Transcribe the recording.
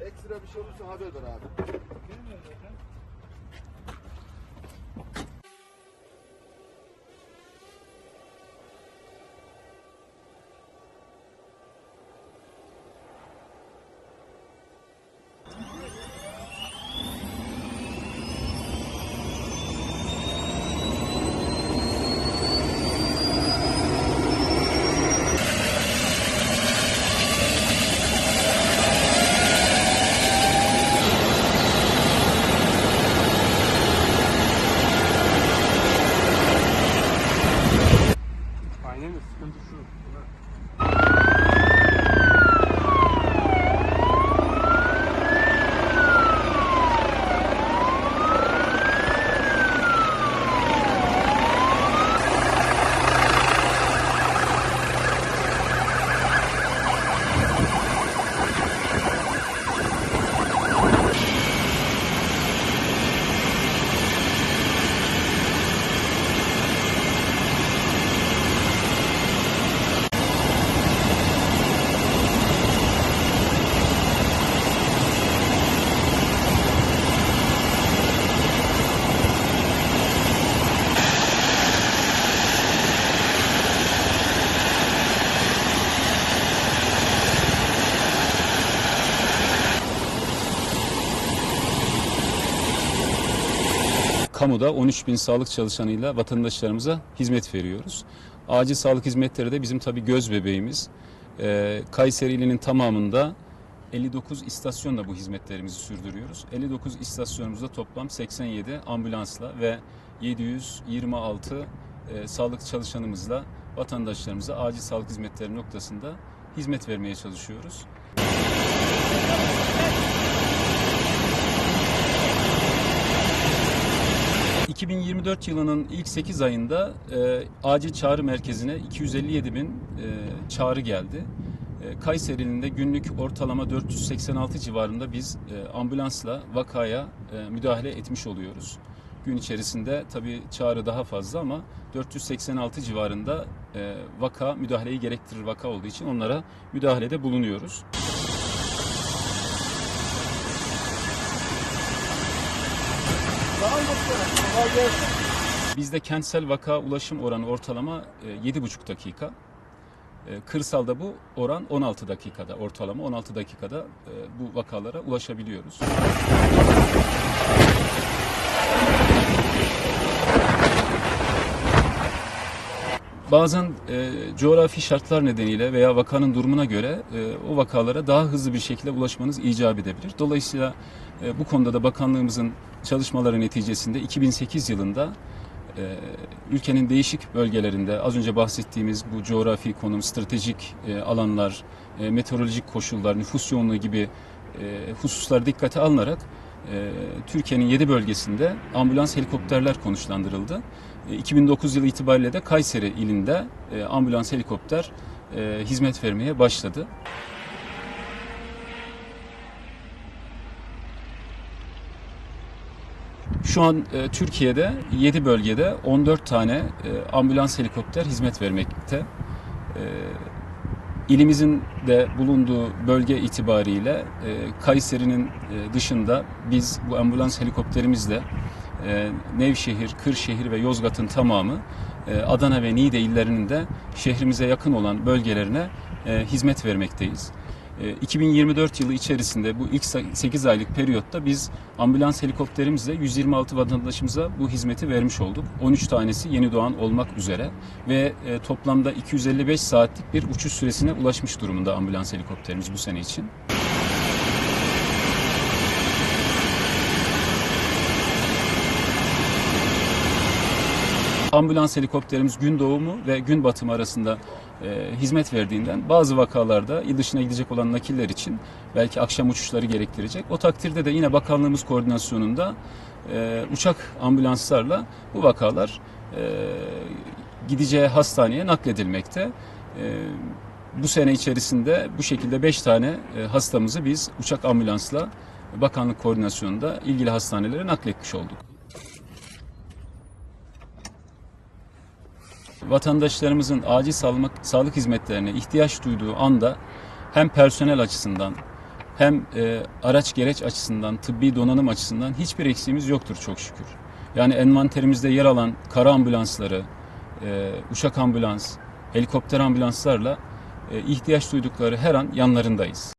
Ekstra bir şey olursa haber ver abi. Gelmiyor zaten. Kamuda 13 bin sağlık çalışanıyla vatandaşlarımıza hizmet veriyoruz. Acil sağlık hizmetleri de bizim tabii göz bebeğimiz. Ee, Kayseri ilinin tamamında 59 istasyonla bu hizmetlerimizi sürdürüyoruz. 59 istasyonumuzda toplam 87 ambulansla ve 726 e, sağlık çalışanımızla vatandaşlarımıza acil sağlık hizmetleri noktasında hizmet vermeye çalışıyoruz. 2024 yılının ilk 8 ayında e, acil çağrı merkezine 257 bin e, çağrı geldi. E, Kayseri'nin de günlük ortalama 486 civarında biz e, ambulansla vakaya e, müdahale etmiş oluyoruz. Gün içerisinde tabii çağrı daha fazla ama 486 civarında e, vaka müdahaleyi gerektirir vaka olduğu için onlara müdahalede bulunuyoruz. Bizde kentsel vaka ulaşım oranı ortalama e, 7,5 dakika. E, Kırsalda bu oran 16 dakikada ortalama 16 dakikada e, bu vakalara ulaşabiliyoruz. Bazen e, coğrafi şartlar nedeniyle veya vakanın durumuna göre e, o vakalara daha hızlı bir şekilde ulaşmanız icap edebilir. Dolayısıyla e, bu konuda da bakanlığımızın çalışmaları neticesinde 2008 yılında e, ülkenin değişik bölgelerinde az önce bahsettiğimiz bu coğrafi konum, stratejik e, alanlar, e, meteorolojik koşullar, nüfus yoğunluğu gibi e, hususlar dikkate alınarak Türkiye'nin 7 bölgesinde ambulans helikopterler konuşlandırıldı. E, 2009 yılı itibariyle de Kayseri ilinde e, ambulans helikopter e, hizmet vermeye başladı. Şu an e, Türkiye'de 7 bölgede 14 tane ambulans helikopter hizmet vermekte. E, ilimizin de bulunduğu bölge itibariyle e, Kayseri'nin e, dışında biz bu ambulans helikopterimizle e, Nevşehir, Kırşehir ve Yozgat'ın tamamı e, Adana ve Niğde illerinin de şehrimize yakın olan bölgelerine e, hizmet vermekteyiz. E, 2024 yılı içerisinde bu ilk 8 aylık periyotta biz ambulans helikopterimizle 126 vatandaşımıza bu hizmeti vermiş olduk. 13 tanesi yeni doğan olmak üzere ve e, toplamda 255 saatlik bir uçuş süresine ulaşmış durumunda ambulans helikopterimiz bu sene için. Ambulans helikopterimiz gün doğumu ve gün batımı arasında e, hizmet verdiğinden bazı vakalarda il dışına gidecek olan nakiller için belki akşam uçuşları gerektirecek. O takdirde de yine bakanlığımız koordinasyonunda e, uçak ambulanslarla bu vakalar e, gideceği hastaneye nakledilmekte. E, bu sene içerisinde bu şekilde 5 tane e, hastamızı biz uçak ambulansla bakanlık koordinasyonunda ilgili hastanelere nakletmiş olduk. Vatandaşlarımızın acil sağlık, sağlık hizmetlerine ihtiyaç duyduğu anda hem personel açısından hem e, araç gereç açısından, tıbbi donanım açısından hiçbir eksiğimiz yoktur çok şükür. Yani envanterimizde yer alan kara ambulansları, e, uçak ambulans, helikopter ambulanslarla e, ihtiyaç duydukları her an yanlarındayız.